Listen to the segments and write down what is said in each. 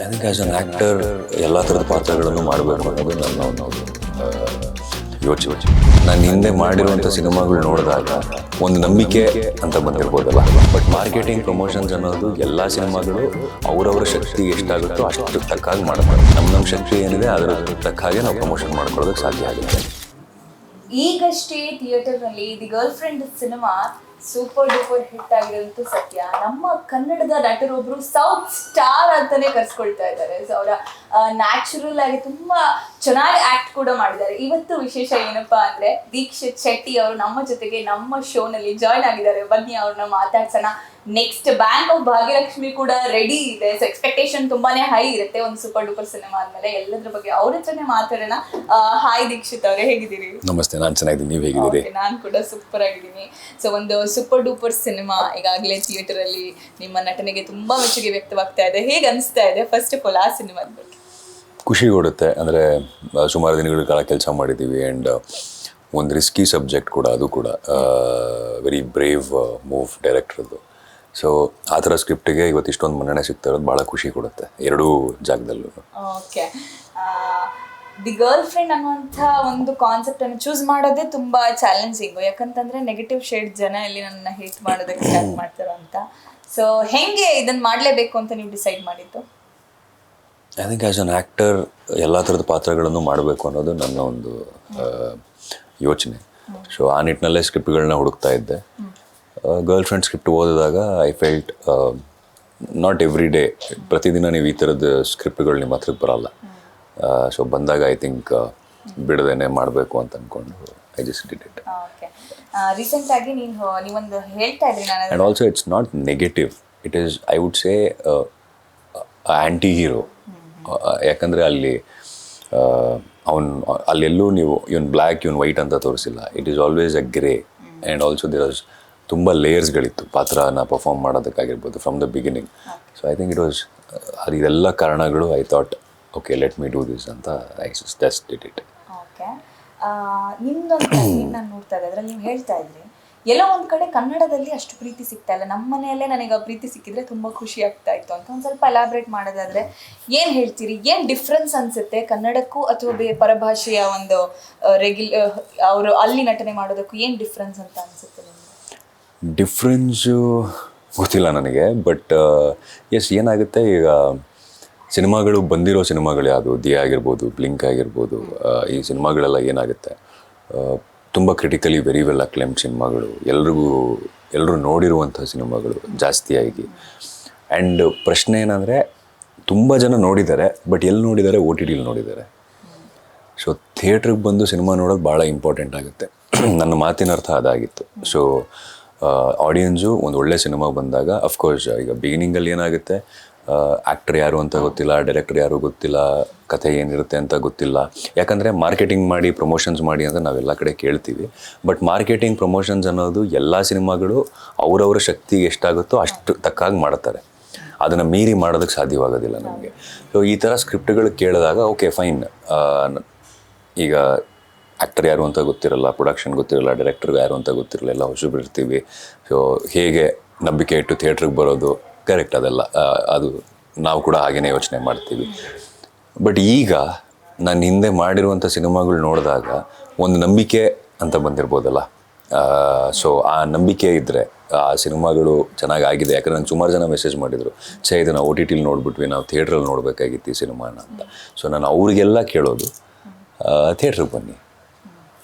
Think as an actor ಎಲ್ಲ ಥರದ ಪಾತ್ರಗಳನ್ನು ಮಾಡಬೇಕು ಅನ್ನೋದು ನನ್ನ ಒಂದು ಯೋಚನೆ. ನಾನು ಹಿಂದೆ ಮಾಡಿರುವಂಥ ಸಿನಿಮಾಗಳು ನೋಡಿದಾಗ ಒಂದು ನಂಬಿಕೆ ಅಂತ ಬಂದಿರ್ಬೋದಲ್ಲ. ಬಟ್ ಮಾರ್ಕೆಟಿಂಗ್ ಪ್ರಮೋಷನ್ಸ್ ಅನ್ನೋದು ಎಲ್ಲ ಸಿನಿಮಾಗಳು ಅವರವರ ಶಕ್ತಿ ಎಷ್ಟಾಗುತ್ತೋ ಅಷ್ಟು ತಕ್ಕಾಗಿ ಮಾಡ್ತಾರೆ. ನಮ್ಮ ನಮ್ಮ ಶಕ್ತಿ ಏನಿದೆ ಅದರ ತಕ್ಕ ಹಾಗೆ ನಾವು ಪ್ರಮೋಷನ್ ಮಾಡ್ಕೊಳ್ಳೋದಕ್ಕೆ ಸಾಧ್ಯ ಆಗುತ್ತೆ. ಈಗಷ್ಟೇ ಥಿಯೇಟರ್ನಲ್ಲಿ the girlfriend cinema super duper hit ಆಗಿರೋದಂತೂ ಸತ್ಯ. ನಮ್ಮ ಕನ್ನಡದ ನಟರೊಬ್ರು ಸೌತ್ ಸ್ಟಾರ್ ಅಂತಾನೆ ಕರ್ಸ್ಕೊಳ್ತಾ ಇದ್ದಾರೆ. ಅವರ ನ್ಯಾಚುರಲ್ ಆಗಿ ತುಂಬಾ ಚೆನ್ನಾಗಿ ಆಕ್ಟ್ ಕೂಡ ಮಾಡಿದ್ದಾರೆ. ಇವತ್ತು ವಿಶೇಷ ಏನಪ್ಪಾ ಅಂದ್ರೆ ದೀಕ್ಷಿತ್ ಶೆಟ್ಟಿ ಅವರು ನಮ್ಮ ಜೊತೆಗೆ ನಮ್ಮ ಶೋನಲ್ಲಿ ಜಾಯ್ನ್ ಆಗಿದ್ದಾರೆ. ಬನ್ನಿ ಅವ್ರನ್ನ ಮಾತಾಡ್ಸೋಣ. ನೆಕ್ಸ್ಟ್ ಬ್ಯಾಂಕ್ ಆಫ್ ಭಾಗ್ಯಲಕ್ಷ್ಮಿ ಕೂಡ ರೆಡಿ ಇದೆ. ಸೊ ಎಕ್ಸ್ಪೆಕ್ಟೇಷನ್ ತುಂಬಾನೇ ಹೈ ಇರುತ್ತೆ. ಒಂದು ಸೂಪರ್ ಡೂಪರ್ ಸಿನಿಮಾ ಆದ್ಮೇಲೆ ಎಲ್ಲದ್ರ ಬಗ್ಗೆ ಅವ್ರ ಹತ್ರನೇ ಮಾತಾಡೋಣ. ಹಾಯ್ ದೀಕ್ಷಿತ್ ಅವರೇ ಹೇಗಿದ್ದೀರಿ? ನಮಸ್ತೆ ನಾನು ಚೆನ್ನಾಗಿದ್ದೀನಿ. ನೀವು ಹೇಗಿದ್ದೀರಿ? ನಾನು ನಾನ್ ಕೂಡ ಸೂಪರ್ ಆಗಿದ್ದೀನಿ. ಸೊ ಒಂದು ಸೂಪರ್ ಡೂಪರ್ ಸಿನಿಮಾ ಈಗಾಗಲೇ ಥಿಯೇಟರ್ ಅಲ್ಲಿ ನಿಮ್ಮ ನಟನೆಗೆ ತುಂಬಾ ಮೆಚ್ಚುಗೆ ವ್ಯಕ್ತವಾಗ್ತಾ ಇದೆ. ಹೇಗೆ ಅನಿಸ್ತಾ ಇದೆ? ಫಸ್ಟ್ ಆಫ್ ಆಲ್ ಆ ಸಿನಿಮಾದ ಬಗ್ಗೆ. ಖುಷಿ ಕೊಡುತ್ತೆ. ಅಂದರೆ ಸುಮಾರು ದಿನಗಳ ಕಾಲ ಕೆಲಸ ಮಾಡಿದ್ದೀವಿ ಆ್ಯಂಡ್ ಒಂದು ರಿಸ್ಕಿ ಸಬ್ಜೆಕ್ಟ್ ಕೂಡ, ಅದು ಕೂಡ ವೆರಿ ಬ್ರೇವ್ ಮೂವ್ ಡೈರೆಕ್ಟ್ರದ್ದು ಸೊ ಆ ಥರ ಸ್ಕ್ರಿಪ್ಟಿಗೆ ಇವತ್ತು ಇಷ್ಟೊಂದು ಮನ್ನಣೆ ಸಿಗ್ತಾ ಇರೋದು ಭಾಳ ಖುಷಿ ಕೊಡುತ್ತೆ, ಎರಡೂ ಜಾಗದಲ್ಲೂ. ಓಕೆ ದಿ ಗರ್ಲ್ ಫ್ರೆಂಡ್ ಅನ್ನುವಂಥ ಒಂದು ಕಾನ್ಸೆಪ್ಟ್ ಅನ್ನು ಚೂಸ್ ಮಾಡೋದೇ ತುಂಬಾ ಚಾಲೆಂಜಿಂಗು ಯಾಕಂತಂದ್ರೆ ನೆಗೆಟಿವ್ ಶೇಡ್ ಜನ ಇಲ್ಲಿ ನನ್ನ ಹೇಟ್ ಮಾಡೋದಕ್ಕೆ ಸ್ಟಾರ್ಟ್ ಮಾಡ್ತಾರೋ ಅಂತ ಸೊ ಹೆಂಗೆ ಇದನ್ನ ಮಾಡಲೇಬೇಕು ಅಂತ ನೀವು ಡಿಸೈಡ್ ಮಾಡಿದ್ದು? I think as an actor ಎಲ್ಲ ಥರದ ಪಾತ್ರಗಳನ್ನು ಮಾಡಬೇಕು ಅನ್ನೋದು ನನ್ನ ಒಂದು ಯೋಚನೆ. ಸೊ ಆ ನಿಟ್ಟಿನಲ್ಲೇ ಸ್ಕ್ರಿಪ್ಟ್ಗಳನ್ನ ಹುಡುಕ್ತಾ ಇದ್ದೆ. ಗರ್ಲ್ ಫ್ರೆಂಡ್ ಸ್ಕ್ರಿಪ್ಟ್ ಓದಿದಾಗ I felt not every day ಪ್ರತಿದಿನ ನೀವು ಈ ಥರದ ಸ್ಕ್ರಿಪ್ಟ್ಗಳು ನಿಮ್ಮ ಹತ್ರಕ್ಕೆ ಬರೋಲ್ಲ. ಸೊ ಬಂದಾಗ ಐ ಥಿಂಕ್ ಬಿಡದೇನೆ ಮಾಡಬೇಕು ಅಂತ ಅಂದ್ಕೊಂಡು I just did it recent ಆಗಿ ನೀವು ನೀವೊಂದು ಹೇಳ್ತಾ ಇದ್ರಿ ನಾನು and also it's not negative it is I would say anti hero ಯಾಕಂದರೆ ಅಲ್ಲಿ ಅವನು ಅಲ್ಲೆಲ್ಲೂ ನೀವು, ಇವನ್ ಬ್ಲ್ಯಾಕ್ ಇವನ್ ವೈಟ್ ಅಂತ ತೋರಿಸಿಲ್ಲ. It is always a grey and also there was ತುಂಬ ಲೇಯರ್ಸ್ಗಳಿತ್ತು ಪಾತ್ರನ perform ಮಾಡೋದಕ್ಕಾಗಿರ್ಬೋದು from the beginning so I think it was ಅದು ಇದೆಲ್ಲ ಕಾರಣಗಳು I thought okay let me do this ಅಂತ I just it it okay ನಾನು ನೋಡ್ತಾ ನೀವು ಹೇಳ್ತಾ ಇದ್ರಿ ಎಲ್ಲೋ ಒಂದು ಕಡೆ ಕನ್ನಡದಲ್ಲಿ ಅಷ್ಟು ಪ್ರೀತಿ ಸಿಗ್ತಾ ಇಲ್ಲ. ನಮ್ಮ ಮನೆಯಲ್ಲೇ ನನಗೆ ಆ ಪ್ರೀತಿ ಸಿಕ್ಕಿದ್ರೆ ತುಂಬಾ ಖುಷಿ ಆಗ್ತಾ ಇತ್ತು ಅಂತ ಒಂದ್ ಸ್ವಲ್ಪ ಅಲಾಬ್ರೇಟ್ ಮಾಡೋದಾದ್ರೆ, ಏನು ಹೇಳ್ತೀರಿ? ಏನು ಡಿಫ್ರೆನ್ಸ್ ಅನ್ಸುತ್ತೆ ಕನ್ನಡಕ್ಕೂ ಅಥವಾ ಪರಭಾಷೆಯ ಒಂದು ರೆಗ್ಯುಲ ಅವರು ಅಲ್ಲಿ ನಟನೆ ಮಾಡೋದಕ್ಕೂ ಏನು ಡಿಫ್ರೆನ್ಸ್ ಅಂತ ಅನ್ಸುತ್ತೆ ನಿಮಗೆ? ಡಿಫ್ರೆನ್ಸು ಗೊತ್ತಿಲ್ಲ ನನಗೆ ಬಟ್ ಎಸ್ ಏನಾಗುತ್ತೆ ಈಗ ಸಿನಿಮಾಗಳು ಬಂದಿರೋ ಸಿನಿಮಾಗಳು ಯಾವುದು? ದಿ ಆಗಿರ್ಬೋದು, ಬ್ಲಿಂಕ್ ಆಗಿರ್ಬೋದು ಈ ಸಿನಿಮಾಗಳೆಲ್ಲ ಏನಾಗುತ್ತೆ? ತುಂಬ ಕ್ರಿಟಿಕಲಿ ವೆರಿ ವೆಲ್ ಅಕ್ಲೇಮ್ ಸಿನಿಮಾಗಳು ಎಲ್ರಿಗೂ ಎಲ್ಲರೂ ನೋಡಿರುವಂಥ ಸಿನಿಮಾಗಳು ಜಾಸ್ತಿಯಾಗಿ. ಆ್ಯಂಡ್ ಪ್ರಶ್ನೆ ಏನಂದರೆ, ತುಂಬ ಜನ ನೋಡಿದ್ದಾರೆ ಬಟ್ ಎಲ್ಲಿ ನೋಡಿದ್ದಾರೆ? ಓ ಟಿ ಟಿಲಿ ನೋಡಿದ್ದಾರೆ. ಸೊ ಥಿಯೇಟ್ರಿಗೆ ಬಂದು ಸಿನಿಮಾ ನೋಡೋದು ಭಾಳ ಇಂಪಾರ್ಟೆಂಟ್ ಆಗುತ್ತೆ. ನನ್ನ ಮಾತಿನ ಅರ್ಥ ಅದಾಗಿತ್ತು. ಸೊ ಆಡಿಯನ್ಸು ಒಂದು ಒಳ್ಳೆ ಸಿನಿಮಾ ಬಂದಾಗ ಅಫ್ಕೋರ್ಸ್ ಈಗ ಬಿಗಿನಿಂಗಲ್ಲಿ ಏನಾಗುತ್ತೆ? ಆ್ಯಕ್ಟರ್ ಯಾರು ಅಂತ ಗೊತ್ತಿಲ್ಲ ಡೈರೆಕ್ಟರ್ ಯಾರು ಗೊತ್ತಿಲ್ಲ, ಕಥೆ ಏನಿರುತ್ತೆ ಅಂತ ಗೊತ್ತಿಲ್ಲ. ಯಾಕಂದರೆ ಮಾರ್ಕೆಟಿಂಗ್ ಮಾಡಿ ಪ್ರಮೋಷನ್ಸ್ ಮಾಡಿ ಅಂತ ನಾವೆಲ್ಲ ಕಡೆ ಕೇಳ್ತೀವಿ. ಬಟ್ ಮಾರ್ಕೆಟಿಂಗ್ ಪ್ರಮೋಷನ್ಸ್ ಅನ್ನೋದು ಎಲ್ಲ ಸಿನಿಮಾಗಳು ಅವರವರ ಶಕ್ತಿಗೆ ಎಷ್ಟಾಗುತ್ತೋ ಅಷ್ಟು ತಕ್ಕಾಗಿ ಮಾಡ್ತಾರೆ. ಅದನ್ನು ಮೀರಿ ಮಾಡೋದಕ್ಕೆ ಸಾಧ್ಯವಾಗೋದಿಲ್ಲ ನಮಗೆ. ಸೊ ಈ ಥರ ಸ್ಕ್ರಿಪ್ಟ್ಗಳು ಕೇಳಿದಾಗ ಓಕೆ ಫೈನ್ ಈಗ ಆ್ಯಕ್ಟರ್ ಯಾರು ಅಂತ ಗೊತ್ತಿರಲ್ಲ ಪ್ರೊಡಕ್ಷನ್ ಗೊತ್ತಿರಲ್ಲ ಡೈರೆಕ್ಟರ್ ಯಾರು ಅಂತ ಗೊತ್ತಿರಲ್ಲ, ಎಲ್ಲ ಹೊಸಬ್ರು ಇರ್ತೀವಿ. ಸೊ ಹೇಗೆ ನಂಬಿಕೆ ಇಟ್ಟು ಥಿಯೇಟ್ರಿಗೆ ಬರೋದು? ಕರೆಕ್ಟ್ ಅದೆಲ್ಲ. ಅದು ನಾವು ಕೂಡ ಹಾಗೇನೇ ಯೋಚನೆ ಮಾಡ್ತೀವಿ. ಬಟ್ ಈಗ ನಾನು ಹಿಂದೆ ಮಾಡಿರುವಂಥ ಸಿನಿಮಾಗಳು ನೋಡಿದಾಗ ಒಂದು ನಂಬಿಕೆ ಅಂತ ಬಂದಿರ್ಬೋದಲ್ಲ? ಸೊ ಆ ನಂಬಿಕೆ ಇದ್ದರೆ ಆ ಸಿನಿಮಾಗಳು ಚೆನ್ನಾಗಿ ಆಗಿದೆ. ಯಾಕಂದ್ರೆ ನಂಗೆ ಸುಮಾರು ಜನ ಮೆಸೇಜ್ ಮಾಡಿದರು. ಛೇ ಇದನ್ನು ಓ ಟಿ ಟಿಲಿ ನೋಡಿಬಿಟ್ವಿ, ನಾವು ಥಿಯೇಟ್ರಲ್ಲಿ ನೋಡಬೇಕಾಗಿತ್ತು ಈ ಸಿನಿಮಾನ ಅಂತ. ಸೊ ನಾನು ಅವರಿಗೆಲ್ಲ ಕೇಳೋದು ಥಿಯೇಟ್ರಿಗೆ ಬನ್ನಿ.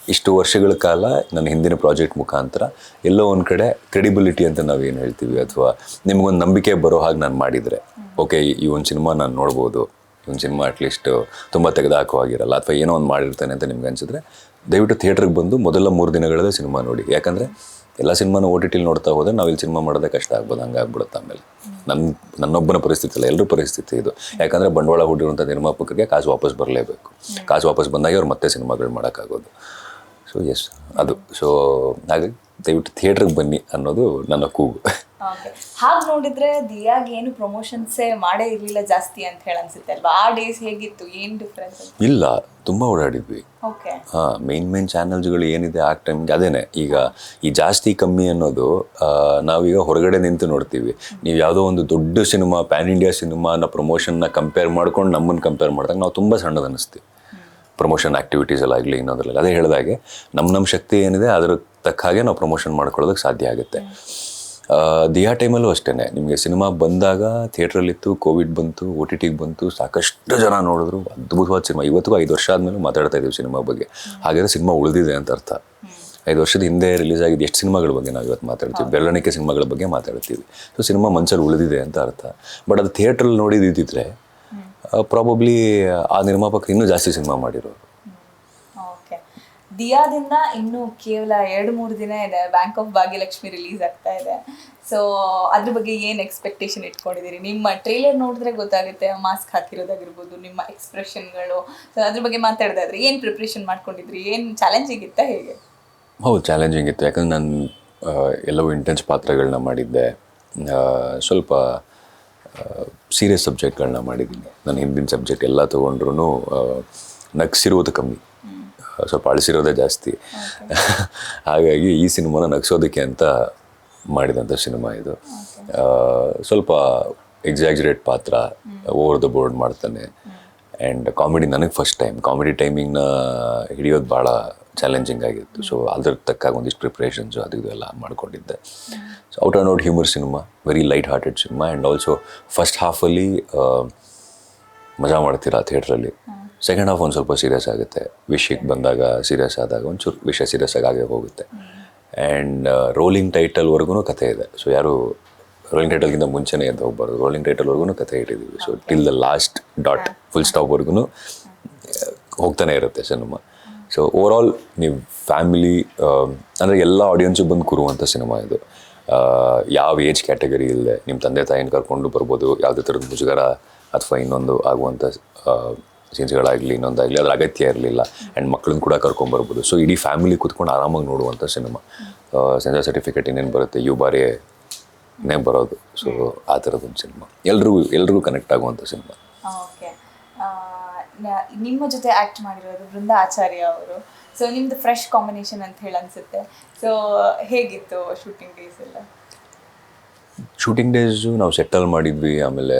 ಇಷ್ಟು ವರ್ಷಗಳ ಕಾಲ ನನ್ನ ಹಿಂದಿನ ಪ್ರಾಜೆಕ್ಟ್ ಮುಖಾಂತರ ಎಲ್ಲೋ ಒಂದು ಕಡೆ ಕ್ರೆಡಿಬಿಲಿಟಿ ಅಂತ ನಾವೇನು ಹೇಳ್ತೀವಿ ಅಥವಾ ನಿಮಗೊಂದು ನಂಬಿಕೆ ಬರೋ ಹಾಗೆ ನಾನು ಮಾಡಿದರೆ ಓಕೆ ಈ ಒಂದು ಸಿನಿಮಾ ನಾನು ನೋಡ್ಬೋದು, ಈ ಒಂದು ಸಿನಿಮಾ ಅಟ್ಲೀಸ್ಟ್ ತುಂಬ ತೆಗೆದುಹಾಕೋ ಆಗಿರಲ್ಲ ಅಥವಾ ಏನೋ ಒಂದು ಮಾಡಿರ್ತಾನೆ ಅಂತ ನಿಮ್ಗೆ ಅನಿಸಿದ್ರೆ ದಯವಿಟ್ಟು ಥಿಯೇಟ್ರಿಗೆ ಬಂದು ಮೊದಲ ಮೂರು ದಿನಗಳಲ್ಲೇ ಸಿನಿಮಾ ನೋಡಿ. ಯಾಕಂದರೆ ಎಲ್ಲ ಸಿನಿಮಾನ ಓ ಟಿ ಟಿಲಿ ನೋಡ್ತಾ ಹೋದರೆ ನಾವು ಇಲ್ಲಿ ಸಿನಿಮಾ ಮಾಡೋದೇ ಕಷ್ಟ ಆಗ್ಬೋದು ಹಂಗಾಗ್ಬಿಡುತ್ತೆ ಆಮೇಲೆ. ನನ್ನ ನನ್ನೊಬ್ಬನ ಪರಿಸ್ಥಿತಿ ಅಲ್ಲ ಎಲ್ಲರೂ ಪರಿಸ್ಥಿತಿ ಇದು. ಯಾಕಂದರೆ ಬಂಡವಾಳ ಹೂಡಿರುವಂಥ ನಿರ್ಮಾಪಕರಿಗೆ ಕಾಸು ವಾಪಸ್ ಬರಲೇಬೇಕು. ಕಾಸು ವಾಪಸ್ ಬಂದಾಗ ಅವ್ರು ಮತ್ತೆ ಸಿನಿಮಾಗಳು ಮಾಡೋಕ್ಕಾಗೋದು ಸೊ ಎಸ್ ಅದು. ಸೊ ಹಾಗಾಗಿ ದಯವಿಟ್ಟು ಥಿಯೇಟ್ರಿಗೆ ಬನ್ನಿ ಅನ್ನೋದು ನನ್ನ ಕೂಗು. ಹಾಗೆ ನೋಡಿದ್ರೆ ದಿಯಾಗ್ ಏನು ಪ್ರಮೋಷನ್ಸೇ ಮಾಡೇ ಇರಲಿಲ್ಲ ಜಾಸ್ತಿ ಅಂತ ಹೇಳಿ ಅನ್ಸುತ್ತೆ ಅಲ್ವಾ? ಆ ಡೇಸ್ ಹೇಗಿತ್ತು? ಏನು ಡಿಫ್ರೆನ್ಸ್ ಇಲ್ಲ ತುಂಬ ಓಡಾಡಿದ್ವಿ. ಹಾಂ ಮೇನ್ ಮೇನ್ ಚಾನಲ್ಸ್ಗಳು ಏನಿದೆ ಆ ಟೈಮ್ಗೆ ಅದೇನೆ. ಈಗ ಈ ಜಾಸ್ತಿ ಕಮ್ಮಿ ಅನ್ನೋದು ನಾವೀಗ ಹೊರಗಡೆ ನಿಂತು ನೋಡ್ತೀವಿ. ನೀವು ಯಾವುದೋ ಒಂದು ದೊಡ್ಡ ಸಿನಿಮಾ ಪ್ಯಾನ್ ಇಂಡಿಯಾ ಸಿನಿಮಾನ ಪ್ರಮೋಷನ್ನ ಕಂಪೇರ್ ಮಾಡ್ಕೊಂಡು ನಮ್ಮನ್ನು ಕಂಪೇರ್ ಮಾಡಿದಾಗ ನಾವು ತುಂಬ ಸಣ್ಣದು ಅನ್ನಿಸ್ತೀವಿ ಪ್ರಮೋಷನ್ ಆ್ಯಕ್ಟಿವಿಟೀಸ್ ಎಲ್ಲ ಆಗಲಿ ಇನ್ನೊಂದರಲ್ಲಿ. ಅದೇ ಹೇಳಿದಾಗೆ ನಮ್ಮ ನಮ್ಮ ಶಕ್ತಿ ಏನಿದೆ ಅದ್ರ ತಕ್ಕ ಹಾಗೆ ನಾವು ಪ್ರಮೋಷನ್ ಮಾಡ್ಕೊಳ್ಳೋದಕ್ಕೆ ಸಾಧ್ಯ ಆಗುತ್ತೆ. ದಿಯಾ ಟೈಮಲ್ಲೂ ಅಷ್ಟೇ ನಿಮಗೆ ಸಿನಿಮಾ ಬಂದಾಗ ಥಿಯೇಟ್ರಲ್ಲಿತ್ತು ಕೋವಿಡ್ ಬಂತು ಒ ಟಿ ಟಿಗೆ ಬಂತು ಸಾಕಷ್ಟು ಜನ ನೋಡಿದ್ರು. ಅದ್ಭುತವಾದ ಸಿನಿಮಾ. ಇವತ್ತಿಗೂ ಐದು ವರ್ಷ ಆದಮೇಲೆ ಮಾತಾಡ್ತಾ ಇದ್ದೀವಿ ಸಿನಿಮಾ ಬಗ್ಗೆ. ಹಾಗಾದರೆ ಸಿನಿಮಾ ಉಳಿದಿದೆ ಅಂತ ಅರ್ಥ. ಐದು ವರ್ಷದ ಹಿಂದೆ ರಿಲೀಸ್ ಆಗಿದ್ದು ಎಷ್ಟು ಸಿನಿಮಾಗಳ ಬಗ್ಗೆ ನಾವು ಇವತ್ತು ಮಾತಾಡ್ತೀವಿ. ಬೆರಳಿಕೆ ಸಿನಿಮಾಗಳ ಬಗ್ಗೆ ಮಾತಾಡ್ತೀವಿ. ಸೊ ಸಿನಿಮಾ ಮನಸ್ಸಲ್ಲಿ ಉಳಿದಿದೆ ಅಂತ ಅರ್ಥ. ಬಟ್ ಅದು ಥಿಯೇಟ್ರಲ್ಲಿ ನೋಡಿದ್ದಿದ್ರೆ ಪ್ರಾಬಬ್ಲಿ ಆ ನಿರ್ಮಾಪಕರು ಇನ್ನೂ ಜಾಸ್ತಿ ಸಿನಿಮಾ ಮಾಡಿರೋರು. ಓಕೆ ದಿಯಾದಿಂದ ಇನ್ನು ಕೇವಲ ಎರಡು ಮೂರು ದಿನ ಇದೆ. ಬ್ಯಾಂಕ್ ಆಫ್ ಭಾಗ್ಯಲಕ್ಷ್ಮಿ ರಿಲೀಸ್ ಆಗ್ತಾ ಇದೆ. ಸೊ ಅದ್ರ ಬಗ್ಗೆ ಏನು ಎಕ್ಸ್ಪೆಕ್ಟೇಷನ್ ಇಟ್ಕೊಂಡಿದ್ದೀರಿ? ನಿಮ್ಮ ಟ್ರೇಲರ್ ನೋಡಿದ್ರೆ ಗೊತ್ತಾಗುತ್ತೆ ಮಾಸ್ಕ್ ಹಾಕಿರೋದಾಗಿರ್ಬೋದು ನಿಮ್ಮ ಎಕ್ಸ್ಪ್ರೆಷನ್ಗಳು ಸೊ ಅದ್ರ ಬಗ್ಗೆ ಮಾತಾಡೋದಾದ್ರೆ ಏನು ಪ್ರಿಪ್ರೇಷನ್ ಮಾಡ್ಕೊಂಡಿದ್ರಿ? ಏನು ಚಾಲೆಂಜಿಂಗ್ ಇತ್ತಾ ಹೇಗೆ? ಹೌದು ಚಾಲೆಂಜಿಂಗ್ ಇತ್ತು. ಯಾಕಂದ್ರೆ ನಾನು ಎಲ್ಲವೂ ಇಂಟೆನ್ಸ್ ಪಾತ್ರಗಳನ್ನ ಮಾಡಿದ್ದೆ. ಸ್ವಲ್ಪ ಸೀರಿಯಸ್ ಸಬ್ಜೆಕ್ಟ್ಗಳನ್ನ ಮಾಡಿದ್ದೀನಿ. ನಾನು ಹಿಂದಿನ ಸಬ್ಜೆಕ್ಟ್ ಎಲ್ಲ ತೊಗೊಂಡ್ರು ನಗ್ಸಿರೋದು ಕಮ್ಮಿ. ಸ್ವಲ್ಪ ಅಳಿಸಿರೋದೇ ಜಾಸ್ತಿ. ಹಾಗಾಗಿ ಈ ಸಿನಿಮಾನ ನಗ್ಸೋದಕ್ಕೆ ಅಂತ ಮಾಡಿದಂಥ ಸಿನಿಮಾ ಇದು. ಸ್ವಲ್ಪ ಎಕ್ಸಾಗ್ಜರೇಟ್ ಪಾತ್ರ ಓವರ್ ದ ಬೋರ್ಡ್ ಮಾಡ್ತಾನೆ. ಆ್ಯಂಡ್ ಕಾಮಿಡಿ ನನಗೆ ಫಸ್ಟ್ ಟೈಮ್ ಕಾಮಿಡಿ ಟೈಮಿಂಗ್ನ ಹಿಡಿಯೋದು ಭಾಳ ಚಾಲೆಂಜಿಂಗ್ ಆಗಿತ್ತು. ಸೊ ಅದ್ರ ತಕ್ಕಾಗ ಒಂದಿಷ್ಟು ಪ್ರಿಪ್ರೇಷನ್ಸು ಅದು ಇದು ಎಲ್ಲ ಮಾಡ್ಕೊಂಡಿದ್ದೆ. So out and out humour cinema very light hearted cinema and also first ಹಾಫಲ್ಲಿ ಮಜಾ ಮಾಡ್ತೀರಾ ಥಿಯೇಟ್ರಲ್ಲಿ ಸೆಕೆಂಡ್ ಹಾಫ್ ಒಂದು ಸ್ವಲ್ಪ ಸೀರಿಯಸ್ ಆಗುತ್ತೆ. ವಿಷಯಕ್ಕೆ ಬಂದಾಗ ಸೀರಿಯಸ್ ಆದಾಗ ಒಂಚೂರು ವಿಷಯ ಸೀರಿಯಸ್ ಆಗಿ ಆಗೇ ಹೋಗುತ್ತೆ. ಆ್ಯಂಡ್ ರೋಲಿಂಗ್ ಟೈಟಲ್ವರೆಗೂ ಕಥೆ ಇದೆ. ಸೊ ಯಾರು ರೋಲಿಂಗ್ ಟೈಟಲ್ಗಿಂತ ಮುಂಚೆನೇ ಎದ್ದು ಹೋಗ್ಬಾರ್ದು. ರೋಲಿಂಗ್ ಟೈಟಲ್ವರೆಗೂ ಕಥೆ ಇಟ್ಟಿದ್ದೀವಿ so till the last dot full ಸ್ಟಾಪ್ವರೆಗೂ ಹೋಗ್ತಾನೆ ಇರುತ್ತೆ ಸಿನಿಮಾ ಸೊ ಓವರ್ ಆಲ್ ನೀವು ಫ್ಯಾಮಿಲಿ ಅಂದರೆ ಎಲ್ಲ ಆಡಿಯನ್ಸು ಬಂದು ಕೂರುವಂಥ ಸಿನಿಮಾ ಇದು. ಯಾವ ಏಜ್ ಕ್ಯಾಟಗರಿ ಇಲ್ಲದೆ ನಿಮ್ಮ ತಂದೆ, ತಾಯಿನ ಕರ್ಕೊಂಡು ಬರ್ಬೋದು, ಯಾವುದೇ ಥರದ ಮುಜುಗರ ಅಥವಾ ಇನ್ನೊಂದು ಆಗುವಂಥ ಸೀನ್ಸ್ಗಳಾಗಲಿ ಇನ್ನೊಂದಾಗಲಿ, ಅದರ ಅಗತ್ಯ ಇರಲಿಲ್ಲ. ಆ್ಯಂಡ್ ಮಕ್ಕಳನ್ನ ಕೂಡ ಕರ್ಕೊಂಬರ್ಬೋದು ಸೊ ಇಡೀ ಫ್ಯಾಮಿಲಿ ಕೂತ್ಕೊಂಡು ಆರಾಮಾಗಿ ನೋಡುವಂಥ ಸಿನಿಮಾ ಸೆನ್ಸರ್ ಸರ್ಟಿಫಿಕೇಟ್ ಇನ್ನೇನು ಬರುತ್ತೆ? ಯು ಬಾರಿ ನೇ ಬರೋದು. ಸೊ ಆ ಥರದೊಂದು ಸಿನಿಮಾ ಎಲ್ರಿಗೂ ಎಲ್ರಿಗೂ ಕನೆಕ್ಟ್ ಆಗುವಂಥ ಸಿನಿಮಾ ನಿಮ್ಮ ಜೊತೆ ಆ್ಯಕ್ಟ್ ಮಾಡಿರೋದು ಬೃಂದಾ ಆಚಾರ್ಯ ಅವರು. ಸೊ ನಿಮ್ದು ಫ್ರೆಶ್ ಕಾಂಬಿನೇಷನ್ ಅಂತ ಹೇಳಿ ಅನ್ಸುತ್ತೆ. ಸೊ ಹೇಗಿತ್ತು ಶೂಟಿಂಗ್ ಡೇಸ್ ಎಲ್ಲ? ಶೂಟಿಂಗ್ ಡೇಸು ನಾವು ಸೆಟಲ್ ಮಾಡಿದ್ವಿ ಆಮೇಲೆ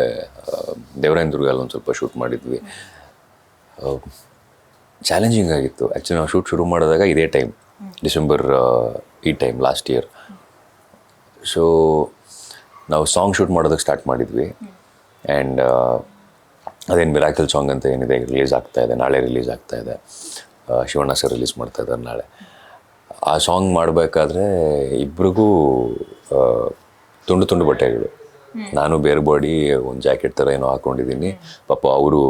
ದೇವರಾಯನ ಒಂದು ಸ್ವಲ್ಪ ಶೂಟ್ ಮಾಡಿದ್ವಿ. ಚಾಲೆಂಜಿಂಗ್ ಆಗಿತ್ತು. ಆ್ಯಕ್ಚುಲಿ ನಾವು ಶೂಟ್ ಶುರು ಮಾಡಿದಾಗ ಇದೇ ಟೈಮ್ ಡಿಸೆಂಬರ್ ಈ ಟೈಮ್ ಲಾಸ್ಟ್ ಇಯರ್ ಸೊ ನಾವು ಸಾಂಗ್ ಶೂಟ್ ಮಾಡೋದಕ್ಕೆ ಸ್ಟಾರ್ಟ್ ಮಾಡಿದ್ವಿ. ಆ್ಯಂಡ್ ಅದೇನು ಮಿರಾಕಲ್ ಸಾಂಗ್ ಅಂತ ಏನಿದೆ ರಿಲೀಸ್ ಆಗ್ತಾ ಇದೆ ನಾಳೆ ರಿಲೀಸ್ ಆಗ್ತಾ ಇದೆ. ಶಿವಣ್ಣ ಸರ್ ರಿಲೀಸ್ ಮಾಡ್ತಾ ಇದ್ದಾರೆ ನಾಳೆ. ಆ ಸಾಂಗ್ ಮಾಡಬೇಕಾದ್ರೆ ಇಬ್ರಿಗೂ ತುಂಡು ತುಂಡು ಬಟ್ಟೆಗಳು. ನಾನು ಬೇರೆ ಬಾಡಿ ಒಂದು ಜಾಕೆಟ್ ಥರ ಏನೋ ಹಾಕೊಂಡಿದ್ದೀನಿ. ಪಾಪ ಅವರು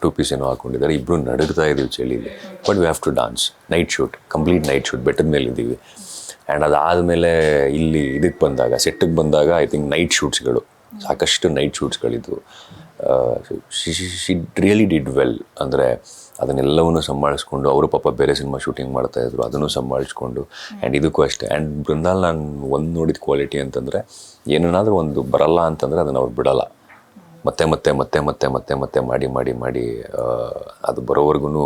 ಟೂ ಪೀಸ್ ಏನೋ ಹಾಕೊಂಡಿದ್ದಾರೆ. ಇಬ್ಬರು ನಡುಗ್ತಾ ಇದ್ದೀವಿ ಚಳಿಲಿ. But we have to dance night shoot complete night shoot ಬೆಟ್ಟದ ಮೇಲೆ ಇದ್ದೀವಿ. ಆ್ಯಂಡ್ ಅದಾದಮೇಲೆ ಇಲ್ಲಿ ಇದಕ್ಕೆ ಬಂದಾಗ ಸೆಟ್ಟಿಗೆ ಬಂದಾಗ ಐ ಥಿಂಕ್ ನೈಟ್ ಶೂಟ್ಸ್ಗಳು ಸಾಕಷ್ಟು night ಶೂಟ್ಸ್ಗಳಿದ್ವು she she really did well ಅಂದರೆ ಅದನ್ನೆಲ್ಲವನ್ನು ಸಂಭಾಳಿಸ್ಕೊಂಡು ಅವರು ಪಾಪ ಬೇರೆ ಸಿನಿಮಾ ಶೂಟಿಂಗ್ ಮಾಡ್ತಾ ಇದ್ರು ಅದನ್ನು ಸಂಭಾಳಿಸ್ಕೊಂಡು. ಆ್ಯಂಡ್ ಇದಕ್ಕೂ ಅಷ್ಟೇ. ಆ್ಯಂಡ್ ಬೃಂದಾಲ್ ನಾನು ಒಂದು ನೋಡಿದ ಕ್ವಾಲಿಟಿ ಅಂತಂದರೆ ಏನೇನಾದರೂ ಒಂದು ಬರಲ್ಲ ಅಂತಂದರೆ ಅದನ್ನು ಅವ್ರು ಬಿಡಲ್ಲ. ಮತ್ತೆ ಮತ್ತೆ ಮತ್ತೆ ಮತ್ತೆ ಮತ್ತೆ ಮತ್ತೆ ಮಾಡಿ ಮಾಡಿ ಮಾಡಿ ಅದು ಬರೋವರೆಗೂ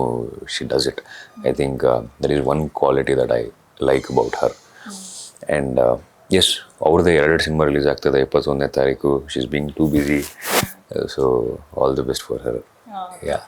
she does it I think there is one quality that I like about her and yes ಅವ್ರದ್ದೇ ಎರಡು ಸಿನಿಮಾ ರಿಲೀಸ್ ಆಗ್ತದೆ. ಇಪ್ಪತ್ತೊಂದನೇ ತಾರೀಕು. She is being too busy so all the best for her yeah